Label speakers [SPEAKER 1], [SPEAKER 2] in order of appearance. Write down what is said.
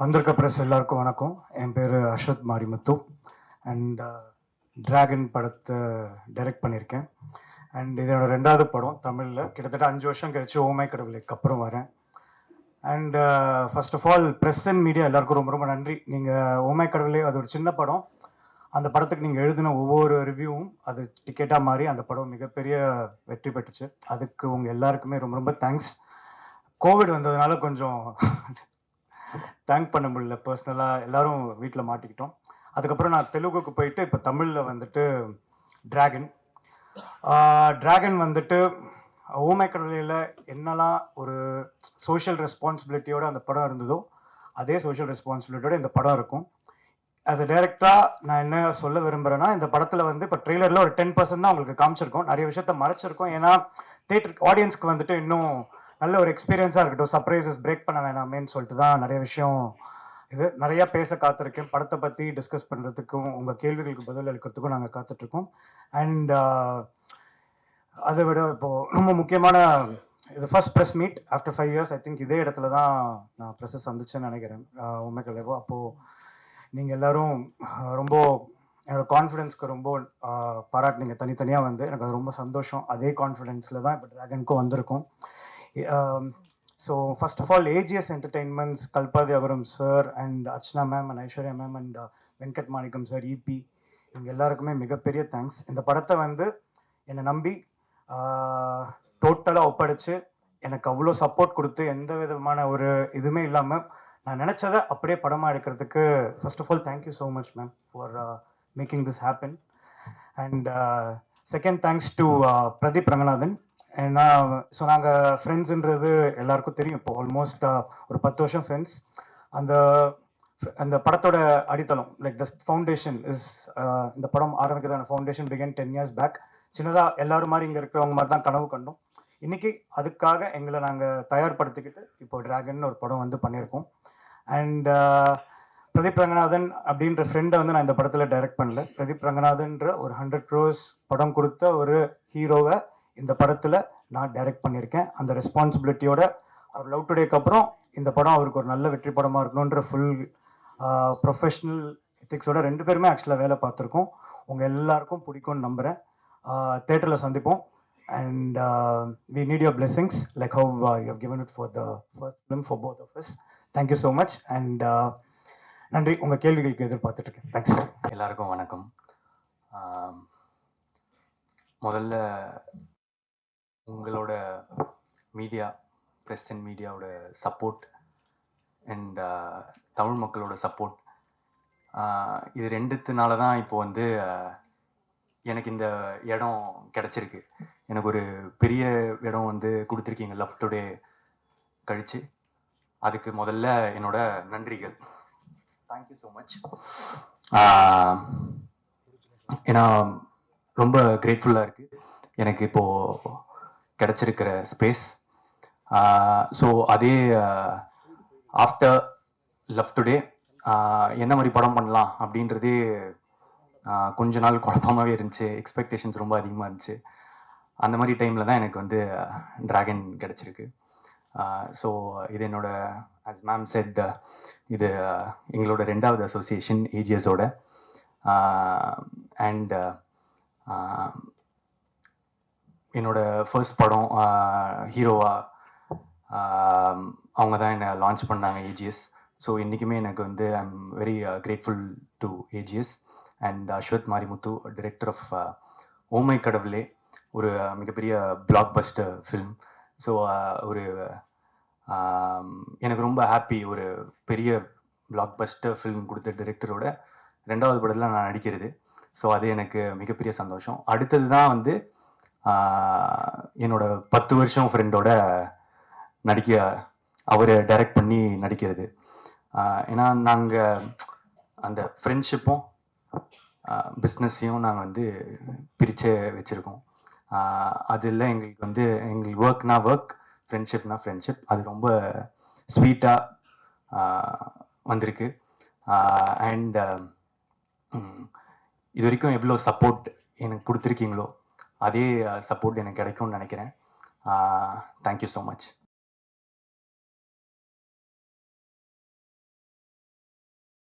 [SPEAKER 1] வந்திருக்க ப்ரெஸ் எல்லாருக்கும் வணக்கம். என் பேர் Ashwath Marimuthu. And Dragon uh, படத்தை டைரக்ட் பண்ணியிருக்கேன் அண்ட் இதோட ரெண்டாவது படம் தமிழில். கிட்டத்தட்ட அஞ்சு வருஷம் கழிச்சு ஓமை கடவுளுக்கு அப்புறம் வரேன். And first of all press and media எல்லாருக்கும் ரொம்ப ரொம்ப நன்றி. நீங்கள் ஓமை கடவுளே அது ஒரு சின்ன படம். அந்த படத்துக்கு நீங்கள் எழுதின ஒவ்வொரு ரிவ்யூவும் அது டிக்கெட்டாக மாறி அந்த படம் மிகப்பெரிய வெற்றி பெற்றுச்சு. அதுக்கு உங்கள் எல்லாருக்குமே ரொம்ப ரொம்ப தேங்க்ஸ் கோவிட் வந்ததுனால கொஞ்சம் தேங்க் பண்ண முடியல பர்சனலாக எல்லாரும் வீட்டில் மாட்டிக்கிட்டோம். அதுக்கப்புறம் நான் தெலுங்குக்கு போயிட்டு இப்போ தமிழில் வந்துட்டு டிராகன் டிராகன் வந்துட்டு ஓமை கடலில் என்னெல்லாம் ஒரு சோஷியல் ரெஸ்பான்சிபிலிட்டியோட அந்த படம் இருந்ததோ அதே சோஷியல் ரெஸ்பான்சிபிலிட்டியோட இந்த படம் இருக்கும். ஆஸ் அ டேரக்டாக நான் என்ன சொல்ல விரும்புகிறேன்னா இந்த படத்தில் வந்து இப்போ ட்ரெய்லரில் ஒரு டென் பர்சன்ட் தான் உங்களுக்கு காமிச்சிருக்கோம். நிறைய விஷயத்த மறைச்சிருக்கோம். ஏன்னா தேட்டர் ஆடியன்ஸ்க்கு வந்துட்டு இன்னும் நல்ல ஒரு எக்ஸ்பீரியன்ஸாக இருக்கட்டும். சர்ப்ரைசஸ் பிரேக் பண்ண வேணாமேன்னு சொல்லிட்டு தான் நிறைய விஷயம் இது நிறைய பேச காத்திருக்கேன். படத்தை பற்றி டிஸ்கஸ் பண்ணுறதுக்கும் உங்கள் கேள்விகளுக்கு பதில் அளிக்கிறதுக்கும் நாங்கள் காத்துட்ருக்கோம். அண்ட் uh, அதை விட இப்போது ரொம்ப முக்கியமான இது first press meet after five years I think இதே இடத்துல தான் நான் ப்ரெஸ்ஸை சந்திச்சேன்னு நினைக்கிறேன். உண்மைக்கு லேவோ அப்போது நீங்கள் எல்லாரும் ரொம்ப என்னோட கான்ஃபிடென்ஸ்க்கு ரொம்ப பாராட்டினீங்க பாராட்டுனீங்க. தனித்தனியாக வந்து எனக்கு அது ரொம்ப சந்தோஷம். அதே கான்ஃபிடென்ஸில் தான் இப்போ ட்ராகனுக்கும் வந்திருக்கோம். So first of all AGS entertainments Kalpathi Agaram sir and Archana ma'am and Aishwarya ma'am and Venkat Manickam sir EP இவங்க எல்லாருக்குமே மிகப்பெரிய தேங்க்ஸ் இந்த படத்தை வந்து என்னை நம்பி டோட்டலாக ஒப்படைச்சு எனக்கு அவ்வளோ சப்போர்ட் கொடுத்து எந்த விதமான ஒரு இதுவுமே இல்லாமல் நான் நினச்சதை அப்படியே படமாக எடுக்கிறதுக்கு first of all thank you so much ma'am for making this happen and second thanks to Pradeep Ranganathan ஏன்னா ஸோ நாங்கள் ஃப்ரெண்ட்ஸுன்றது எல்லாருக்கும் தெரியும். இப்போ ஆல்மோஸ்ட் ஒரு பத்து வருஷம் ஃப்ரெண்ட்ஸ் அந்த அந்த படத்தோட அடித்தளம் லைக் த ஃபவுண்டேஷன் இஸ் இந்த படம் ஆரம்பிக்கிறதான foundation began ten years back சின்னதாக எல்லாரும் மாதிரி இங்கே இருக்கிறவங்க மாதிரி தான் கனவு கண்டோம். இன்னைக்கு அதுக்காக எங்களை நாங்கள் தயார்படுத்திக்கிட்டு இப்போ டிராகன் ஒரு படம் வந்து பண்ணியிருக்கோம். அண்ட் பிரதீப் ரங்கநாதன் அப்படின்ற ஃப்ரெண்டை வந்து நான் இந்த படத்தில் டைரக்ட் பண்ணல. பிரதீப் ரங்கநாதன்ற ஒரு ஹண்ட்ரட் க்ரோஸ் படம் கொடுத்த ஒரு ஹீரோவை இந்த படத்தில் நான் டைரக்ட் பண்ணியிருக்கேன் அந்த ரெஸ்பான்சிபிலிட்டியோட அவர் லவ் டுடேக்கு அப்புறம் இந்த படம் அவருக்கு ஒரு நல்ல வெற்றி படமாக இருக்கணுன்ற ஃபுல் ப்ரொஃபஷ்னல் எத்திக்ஸோட ரெண்டு பேருமே ஆக்சுவலாக வேலை பார்த்துருக்கோம். உங்கள் எல்லாருக்கும் பிடிக்கும்னு நம்புகிறேன் தேட்டரில் சந்திப்போம். And we need your blessings like how you have given for the first film for both of thank thank you so much and நன்றி. உங்கள் கேள்விகளுக்கு எதிர்பார்த்துட்ருக்கேன். தேங்க்ஸ்
[SPEAKER 2] எல்லாருக்கும் வணக்கம். முதல்ல உங்களோட மீடியா ப்ரெஸ் அண்ட் மீடியாவோட சப்போர்ட் அண்ட் தமிழ் மக்களோட சப்போர்ட் இது ரெண்டுத்தினால தான் இப்போ வந்து எனக்கு இந்த இடம் கிடச்சிருக்கு. எனக்கு ஒரு பெரிய இடம் வந்து கொடுத்துருக்கீங்க லவ் டுடே கழிச்சு. அதுக்கு முதல்ல என்னோட நன்றிகள். தேங்க்யூ ஸோ மச் ஏன்னா ரொம்ப கிரேட்ஃபுல்லாக இருக்குது எனக்கு இப்போது கிடச்சிருக்கிற ஸ்பேஸ் ஸோ அதே ஆஃப்டர் லவ் டுடே என்ன மாதிரி படம் பண்ணலாம் அப்படின்றதே கொஞ்ச நாள் குழப்பமாகவே இருந்துச்சு. எக்ஸ்பெக்டேஷன்ஸ் ரொம்ப அதிகமாக இருந்துச்சு. அந்த மாதிரி டைமில் தான் எனக்கு வந்து ட்ராகன் கிடச்சிருக்கு. ஸோ இது என்னோட அஸ் மேம் செட் இது எங்களோட ரெண்டாவது அசோசியேஷன் ஏஜிஎஸோட அண்ட் என்னோட ஃபர்ஸ்ட் படம் ஹீரோவா அவங்க தான் என்னை லான்ச் பண்ணாங்க ஏஜிஎஸ் ஸோ இன்றைக்குமே எனக்கு வந்து I am very grateful to AGS and Ashwath Marimuthu director of oh my Kadavule ஒரு மிகப்பெரிய பிளாக் பஸ்டர் ஃபில்ம் ஸோ ஒரு எனக்கு ரொம்ப ஹாப்பி ஒரு பெரிய பிளாக் பஸ்டர் ஃபிலிம் கொடுத்த டிரெக்டரோட ரெண்டாவது படத்தில் நான் நடிக்கிறது. ஸோ அது எனக்கு மிகப்பெரிய சந்தோஷம். அடுத்தது தான் வந்து என்னோட பத்து வருஷம் ஃப்ரெண்டோட நடிக்க அவர் டைரக்ட் பண்ணி நடிக்கிறது. ஏன்னா நாங்கள் அந்த ஃப்ரெண்ட்ஷிப்பும் பிஸ்னஸையும் நாங்கள் வந்து பிரித்து வச்சுருக்கோம். அதில் எங்களுக்கு வந்து எங்களுக்கு ஒர்க்னா ஒர்க் ஃப்ரெண்ட்ஷிப்னா ஃப்ரெண்ட்ஷிப் அது ரொம்ப ஸ்வீட்டாக வந்திருக்கு. அண்ட் இது வரைக்கும் எவ்வளோ சப்போர்ட் எனக்கு கொடுத்துருக்கீங்களோ அதே சப்போர்ட் எனக்கு கிடைக்கும்னு நினைக்கிறேன். Thank you so much